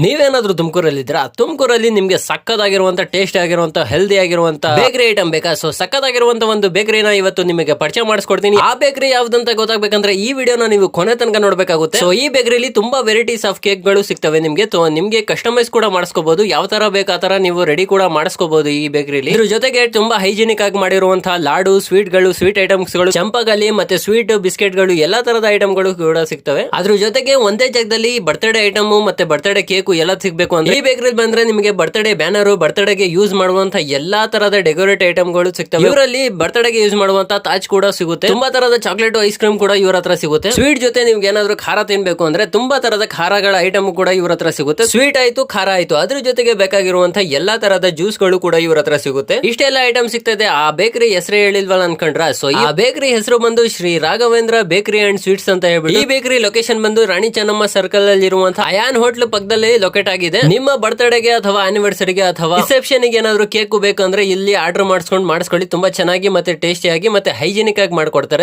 ನೀವೇನಾದ್ರೂ ತುಮಕೂರಲ್ಲಿದ್ದೀರಾ? ತುಮಕೂರಲ್ಲಿ ನಿಮ್ಗೆ ಸಕ್ಕದಾಗಿರುವಂತ ಟೇಸ್ಟ್ ಆಗಿರುವಂತ ಹೆಲ್ದಿ ಆಗಿರುವಂತ ಬೇಕರಿ ಐಟಮ್ ಬೇಕಾ? ಸೊ ಸಕ್ಕದಾಗಿರುವಂತ ಒಂದು ಬೇಕರಿನ ಇವತ್ತು ನಿಮಗೆ ಪರಿಚಯ ಮಾಡಿಸ್ಕೊಡ್ತೀನಿ. ಆ ಬೇಕರಿ ಯಾವ್ದಂತ ಗೊತ್ತಾಗಬೇಕಂದ್ರೆ ಈ ವಿಡಿಯೋನ ನೀವು ಕೊನೆ ತನಕ ನೋಡಬೇಕಾಗುತ್ತೆ. ಸೊ ಈ ಬೇಕರಿಲಿ ತುಂಬಾ ವೆರೈಟೀಸ್ ಆಫ್ ಕೇಕ್ಗಳು ಸಿಗ್ತವೆ ನಿಮಗೆ. ಸೊ ನಿಮ್ಗೆ ಕಸ್ಟಮೈಸ್ ಕೂಡ ಮಾಡಿಸ್ಕೋಬಹುದು ಯಾವ ತರ ಬೇಕಾ ತರ ನೀವು ರೆಡಿ ಕೂಡ ಮಾಡಿಸ್ಕೋಬಹುದು ಈ ಬೇಕರಿಲಿ ಇದ್ರ ಜೊತೆಗೆ ತುಂಬಾ ಹೈಜಿನಿಕ್ ಆಗಿ ಮಾಡಿರುವಂತಹ ಲಾಡು ಸ್ವೀಟ್ಗಳು ಸ್ವೀಟ್ ಐಟಮ್ಸ್ಗಳು ಚಂಪಗಲಿ ಮತ್ತೆ ಸ್ವೀಟ್ ಬಿಸ್ಕೆಟ್ಗಳು, ಎಲ್ಲಾ ತರದ ಐಟಮ್ಗಳು ಕೂಡ ಸಿಗ್ತವೆ. ಅದ್ರ ಜೊತೆಗೆ ಒಂದೇ ಜಾಗದಲ್ಲಿ ಬರ್ತ್ಡೇ ಐಟಮ್ ಮತ್ತೆ ಬರ್ತ್ಡೇ ಕೇಕ್ ಎಲ್ಲ ಸಿಗಬೇಕು ಅಂದ್ರೆ ಈ ಬೇಕರಿ ಬಂದ್ರೆ ನಿಮಗೆ ಬರ್ತ್ಡೇ ಬ್ಯಾನರ್ ಬರ್ತ್ಡೇಗೆ ಯೂಸ್ ಮಾಡುವಂತ ಎಲ್ಲಾ ತರದ ಡೆಕೋರೇಟ್ ಐಟಮ್ಗಳು ಸಿಗ್ತವೆ. ಇವರಲ್ಲಿ ಬರ್ತ್ಡೇಗೆ ಯೂಸ್ ಮಾಡುವಂತ ತಾಜ್ ಕೂಡ ಸಿಗುತ್ತೆ. ತುಂಬಾ ತರದ ಚಾಕ್ಲೇಟ್ ಐಸ್ ಕ್ರೀಮ್ ಕೂಡ ಇವ್ರ ಹತ್ರ ಸಿಗುತ್ತೆ. ಸ್ವೀಟ್ ಜೊತೆ ನಿಮ್ಗೆ ಏನಾದ್ರು ಖಾರ ತಿನ್ಬೇಕು ಅಂದ್ರೆ ತುಂಬಾ ತರದ ಖಾರಗಳ ಐಟಮ್ ಕೂಡ ಇವ್ರ ಹತ್ರ ಸಿಗುತ್ತೆ. ಸ್ವೀಟ್ ಆಯ್ತು, ಖಾರ ಆಯ್ತು. ಅದ್ರ ಜೊತೆಗೆ ಬೇಕಾಗಿರುವಂತ ಎಲ್ಲಾ ತರದ ಜ್ಯೂಸ್ಗಳು ಕೂಡ ಇವ್ರ ಹತ್ರ ಸಿಗುತ್ತೆ. ಇಷ್ಟೆಲ್ಲ ಐಟಮ್ ಸಿಗ್ತದೆ. ಆ ಬೇಕರಿ ಹೆಸರು ಹೇಳಿಲ್ವಲ್ಲ ಅನ್ಕೊಂಡ್ರ? ಸೊ ಆ ಬೇಕರಿ ಹೆಸರು ಬಂದು Shri Raghavendra bakery and sweets ಅಂತ ಹೇಳ್ಬಿಟ್ಟು, ಈ ಬೇಕರಿ ಲೊಕೇಶನ್ ಬಂದು ರಾಣಿ ಚೆನ್ನಮ್ಮ ಸರ್ಕಲ್ ಅಲ್ಲಿ ಇರುವಂತಹ ಅಯಾನ್ ಹೋಟ್ಲ್ ಪಕ್ಕದಲ್ಲಿ ಲೊಕೇಟ್ ಆಗಿದೆ. ನಿಮ್ಮ ಬರ್ತ್ಡೇಗೆ ಅಥವಾ ಆನಿವರ್ಸರಿಗೆ ಅಥವಾ ರಿಸೆಪ್ಷನ್ಗೆ ಏನಾದ್ರು ಕೇಕ್ ಬೇಕಂದ್ರೆ ಇಲ್ಲಿ ಆರ್ಡರ್ ಮಾಡಿಸ್ಕೊಂಡು ಮಾಡಿಸ್ಕೊಳ್ಳಿ. ತುಂಬಾ ಚೆನ್ನಾಗಿ ಮತ್ತೆ ಟೇಸ್ಟಿ ಆಗಿ ಮತ್ತೆ ಹೈಜಿನಿಕ್ ಆಗಿ ಮಾಡ್ಕೊಡ್ತಾರೆ.